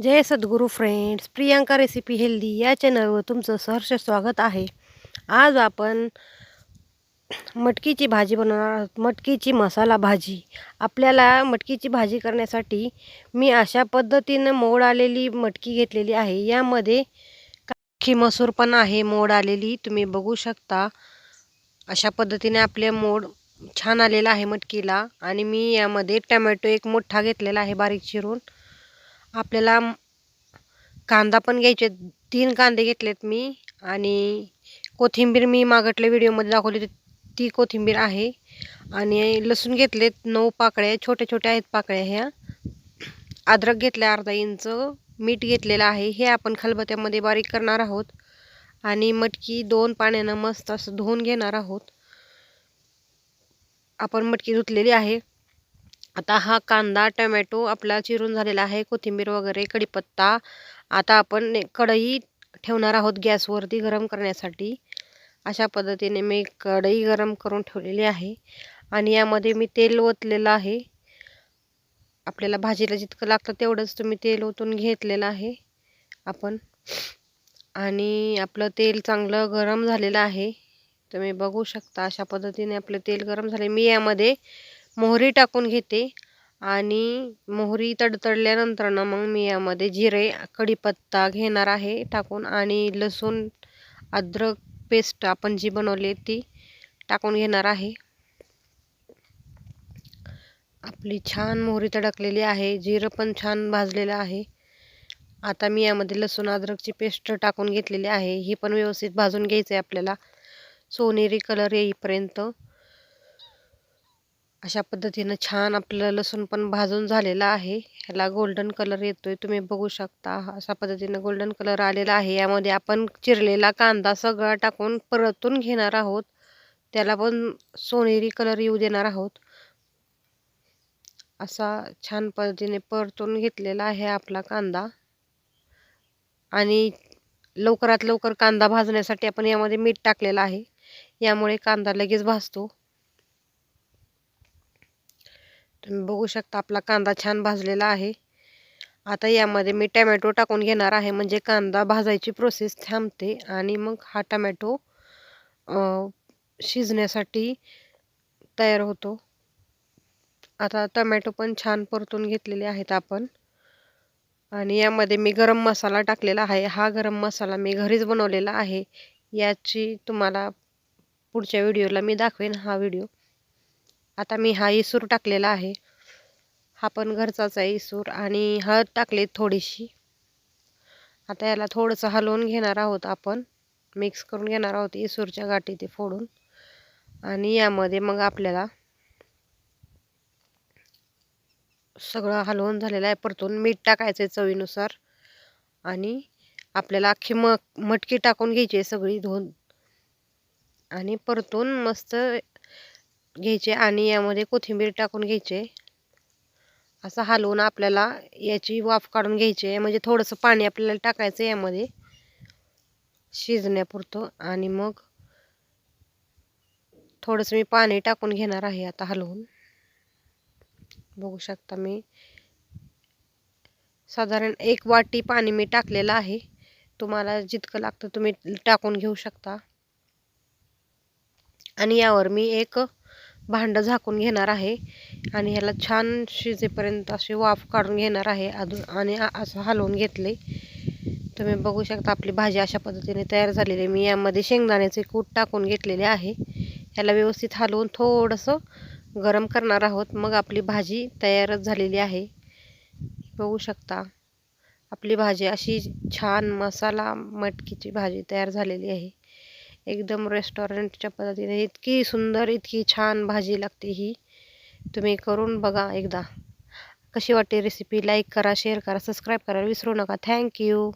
जय सद्गुरू friends Priyanka recipe healthy या चॅनलवर तुमचं सहर्ष स्वागत आहे. आज आपण मटकीची भाजी बनवणार आहोत. मटकीची मसाला भाजी. आपल्याला मटकीची भाजी करण्यासाठी मी अशा पद्धतीनं मोड आलेली मटकी घेतलेली आहे. यामध्ये काही मसूर पण आहे मोड आलेली. तुम्ही बघू शकता. अशा पद्धतीने आपले मोड छान आलेला आहे मटकीला. आणि मी यामध्ये टमॅटो एक मोठा घेतलेला आहे बारीक चिरून. आपल्याला कांदा पण घ्यायचे तीन कांदे घेतलेत मी आणि कोथिंबीर मी मागटल्या व्हिडिओमध्ये दाखवली ती कोथिंबीर आहे. आणि लसूण घेतलेत. नऊ पाकळ्या छोट्या छोट्या आहेत पाकळ्या ह्या. अद्रक घेतल्या अर्धा इंच. मीठ घेतलेलं आहे. हे आपण खलबत्यामध्ये बारीक करणार आहोत. आणि मटकी दोन पाण्यानं मस्त असं धुवून घेणार आहोत. आपण मटकी धुतलेली आहे. आता हा कांदा टमॅटो आपला चिरून झालेला आहे. कोथिंबीर वगैरे कढीपत्ता. आता आपण कढई ठेवणार आहोत गॅसवरती गरम करण्यासाठी. अशा पद्धतीने मी कढई गरम करून ठेवलेली आहे. आणि यामध्ये मी तेल ओतलेलं आहे. आपल्याला भाजीला जितकं लागतं तेवढंच तुम्ही तेल ओतून घेतलेलं आहे आपण. आणि आपलं तेल चांगलं गरम झालेलं आहे. तुम्ही बघू शकता अशा पद्धतीने आपलं तेल गरम झाले मी यामध्ये मोहरी टाकून घेते आणि मोहरी तडतडल्यानंतर ना मग मी यामध्ये जिरे कढीपत्ता घेणार आहे टाकून आणि लसूण अद्रक पेस्ट आपण जी बनवली ती टाकून घेणार आहे. आपली छान मोहरी तडकलेली आहे जिरं पण छान भाजलेलं आहे. आता मी यामध्ये लसूण अद्रकची पेस्ट टाकून घेतलेली आहे. ही पण व्यवस्थित भाजून घ्यायचं आहे आपल्याला. सोनेरी कलर येईपर्यंत अशा पद्धतीनं छान आपलं लसूण पण भाजून झालेला आहे. ह्याला गोल्डन कलर येतोय. तुम्ही बघू शकता. अशा पद्धतीनं गोल्डन कलर आलेला आहे. यामध्ये आपण चिरलेला कांदा सगळा टाकून परतून घेणार आहोत. त्याला पण सोनेरी कलर येऊ देणार आहोत. असा छान पद्धतीने परतून घेतलेला आहे आपला कांदा. आणि लवकरात लवकर कांदा भाजण्यासाठी आपण यामध्ये मीठ टाकलेलं आहे. यामुळे कांदा लगेच भाजतो. तुम्ही बघू शकता आपला कांदा छान भाजलेला आहे. आता यामध्ये मी टमॅटो टाकून घेणार आहे. म्हणजे कांदा भाजायची प्रोसेस थांबते आणि मग हा टमॅटो शिजण्यासाठी तयार होतो. आता टमॅटो पण छान परतून घेतलेले आहेत आपण. आणि यामध्ये मी गरम मसाला टाकलेला आहे. हा गरम मसाला मी घरीच बनवलेला आहे. याची तुम्हाला पुढच्या व्हिडिओला मी दाखवेन हा व्हिडिओ आता मी हा इसूर टाकलेला आहे. हा पण घरचाच आहे इसूर आणि हळद टाकली थोडीशी. आता याला थोडंसं हलवून घेणार आहोत आपण. मिक्स करून घेणार आहोत इसूरच्या गाठी ते फोडून. आणि यामध्ये मग आपल्याला सगळं हलवून झालेलं आहे. परतून मीठ टाकायचं आहे चवीनुसार. आणि आपल्याला अख्खी म मटकी टाकून घ्यायची आहे सगळी धुवून. आणि परतून मस्त घ्यायचे आणि यामध्ये कोथिंबीर टाकून घ्यायचे. असं हलवून आपल्याला याची वाफ काढून घ्यायची आहे. म्हणजे थोडंसं पाणी आपल्याला टाकायचं यामध्ये. शिजण्यापुरतं. आणि मग थोडंसं मी पाणी टाकून घेणार आहे आता हलवून. बघू शकता मी. साधारण एक वाटी पाणी मी टाकलेलं आहे. तुम्हाला जितकं लागतं तुम्ही टाकून घेऊ शकता. आणि यावर मी एक भांडं झाकून घेणार आहे आणि ह्याला छान शिजेपर्यंत अशी वाफ काढून घेणार आहे. अजून आणि असं हलवून घेतले. तुम्ही बघू शकता आपली भाजी अशा पद्धतीने तयार झालेली आहे. मी यामध्ये शेंगदाण्याचे कूट टाकून घेतलेले आहे. ह्याला व्यवस्थित हलवून थोडंसं गरम करणार आहोत. मग आपली भाजी तयारच झालेली आहे. बघू शकता आपली भाजी अशी छान मसाला मटकीची भाजी तयार झालेली आहे. एकदम रेस्टॉरंटच्या पद्धतीने. इतकी सुंदर इतकी छान भाजी लागते ही. तुम्ही करून बघा एकदा. कशी वाटते रेसिपी लाईक करा शेअर करा सबस्क्राईब करा. विसरू नका. थँक्यू